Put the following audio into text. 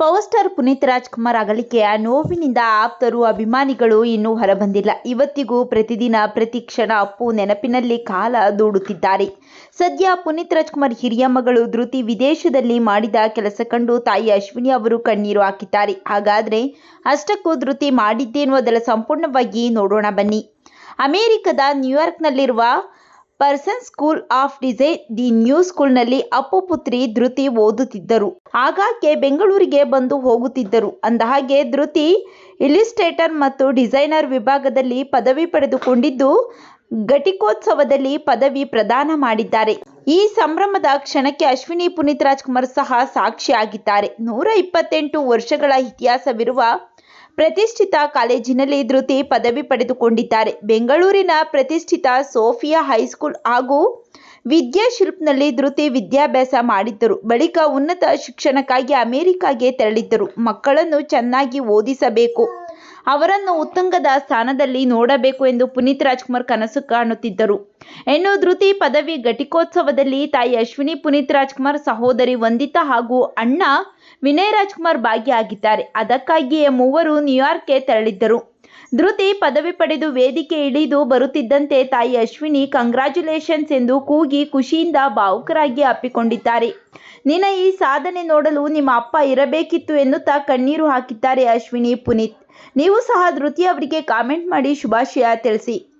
Power star Puneeth Rajkumar ಅಗಲಿಕೆಯ ನೋವಿನಿಂದ ಆಪ್ತರು ಅಭಿಮಾನಿಗಳು ಇನ್ನೂ ಹೊರಬಂದಿಲ್ಲ. ಇವತ್ತಿಗೂ ಪ್ರತಿದಿನ ಪ್ರತಿ ಕ್ಷಣ ಅಪ್ಪು ನೆನಪಿನಲ್ಲಿ ಕಾಲ ದೂಡುತ್ತಿದ್ದಾರೆ. ಸದ್ಯ ಪುನೀತ್ ರಾಜ್ಕುಮಾರ್ ಹಿರಿಯ ಮಗಳು ಧೃತಿ ವಿದೇಶದಲ್ಲಿ ಮಾಡಿದ ಕೆಲಸ ಕಂಡು ತಾಯಿ ಅಶ್ವಿನಿ ಅವರು ಕಣ್ಣೀರು ಹಾಕಿದ್ದಾರೆ. ಹಾಗಾದ್ರೆ ಅಷ್ಟಕ್ಕೂ ಧೃತಿ ಮಾಡಿದ್ದೇನು ಅದರ ಸಂಪೂರ್ಣವಾಗಿ ನೋಡೋಣ ಬನ್ನಿ. ಅಮೆರಿಕದ ನ್ಯೂಯಾರ್ಕ್ನಲ್ಲಿರುವ Parsons school of design the new ಸ್ಕೂಲ್ನಲ್ಲಿ ಅಪ್ಪು ಪುತ್ರಿ ಧೃತಿ ಓದುತ್ತಿದ್ದರು. ಆಗಾಗ್ಗೆ ಬೆಂಗಳೂರಿಗೆ ಬಂದು ಹೋಗುತ್ತಿದ್ದರು. ಅಂದಹಾಗೆ ಧೃತಿ ಇಲಿಸ್ಟ್ರೇಟರ್ ಮತ್ತು ಡಿಸೈನರ್ ವಿಭಾಗದಲ್ಲಿ ಪದವಿ ಪಡೆದುಕೊಂಡಿದ್ದು, ಘಟಿಕೋತ್ಸವದಲ್ಲಿ ಪದವಿ ಪ್ರದಾನ ಮಾಡಿದ್ದಾರೆ. ಈ ಸಂಭ್ರಮದ ಕ್ಷಣಕ್ಕೆ ಅಶ್ವಿನಿ ಪುನೀತ್ ರಾಜ್ಕುಮಾರ್ ಸಹ ಸಾಕ್ಷಿಯಾಗಿದ್ದಾರೆ. ನೂರ ಇಪ್ಪತ್ತೆಂಟು ವರ್ಷಗಳ ಇತಿಹಾಸವಿರುವ ಪ್ರತಿಷ್ಠಿತ ಕಾಲೇಜಿನಲ್ಲಿ ಧೃತಿ ಪದವಿ ಪಡೆದುಕೊಂಡಿದ್ದಾರೆ. ಬೆಂಗಳೂರಿನ ಪ್ರತಿಷ್ಠಿತ ಸೋಫಿಯಾ ಹೈಸ್ಕೂಲ್ ಹಾಗೂ ವಿದ್ಯಾಶಿಲ್ಪ್ನಲ್ಲಿ ಧೃತಿ ವಿದ್ಯಾಭ್ಯಾಸ ಮಾಡಿದ್ದರು. ಬಳಿಕ ಉನ್ನತ ಶಿಕ್ಷಣಕ್ಕಾಗಿ ಅಮೆರಿಕಾಗೆ ತೆರಳಿದ್ದರು. ಮಕ್ಕಳನ್ನು ಚೆನ್ನಾಗಿ ಓದಿಸಬೇಕು. ಅವರನ್ನು ಉತ್ತುಂಗದ ಸ್ಥಾನದಲ್ಲಿ ನೋಡಬೇಕು ಎಂದು ಪುನೀತ್ ರಾಜ್ಕುಮಾರ್ ಕನಸು ಕಾಣುತ್ತಿದ್ದರು. ಇನ್ನು ಧೃತಿ ಪದವಿ ಘಟಿಕೋತ್ಸವದಲ್ಲಿ ತಾಯಿ ಅಶ್ವಿನಿ ಪುನೀತ್ ರಾಜ್ಕುಮಾರ್ ಸಹೋದರಿ ವಂದಿತಾ ಹಾಗೂ ಅಣ್ಣ ವಿನಯ್ ರಾಜ್ಕುಮಾರ್ ಭಾಗಿಯಾಗಿದ್ದಾರೆ. ಅದಕ್ಕಾಗಿಯೇ ಮೂವರು ನ್ಯೂಯಾರ್ಕ್ಗೆ ತೆರಳಿದ್ದರು. ಧೃತಿ ಪದವಿ ಪಡೆದು ವೇದಿಕೆ ಇಳಿದು ಬರುತ್ತಿದ್ದಂತೆ ತಾಯಿ ಅಶ್ವಿನಿ ಕಂಗ್ರ್ಯಾಚುಲೇಷನ್ಸ್ ಎಂದು ಕೂಗಿ ಖುಷಿಯಿಂದ ಭಾವುಕರಾಗಿ ಅಪ್ಪಿಕೊಂಡಿದ್ದಾರೆ. ನಿನ್ನ ಈ ಸಾಧನೆ ನೋಡಲು ನಿಮ್ಮ ಅಪ್ಪ ಇರಬೇಕಿತ್ತು ಎನ್ನುತ್ತಾ ಕಣ್ಣೀರು ಹಾಕಿದ್ದಾರೆ ಅಶ್ವಿನಿ ಪುನೀತ್. ನೀವು ಸಹ ಧೃತಿ ಅವರಿಗೆ ಕಾಮೆಂಟ್ ಮಾಡಿ ಶುಭಾಶಯ ತಿಳಿಸಿ.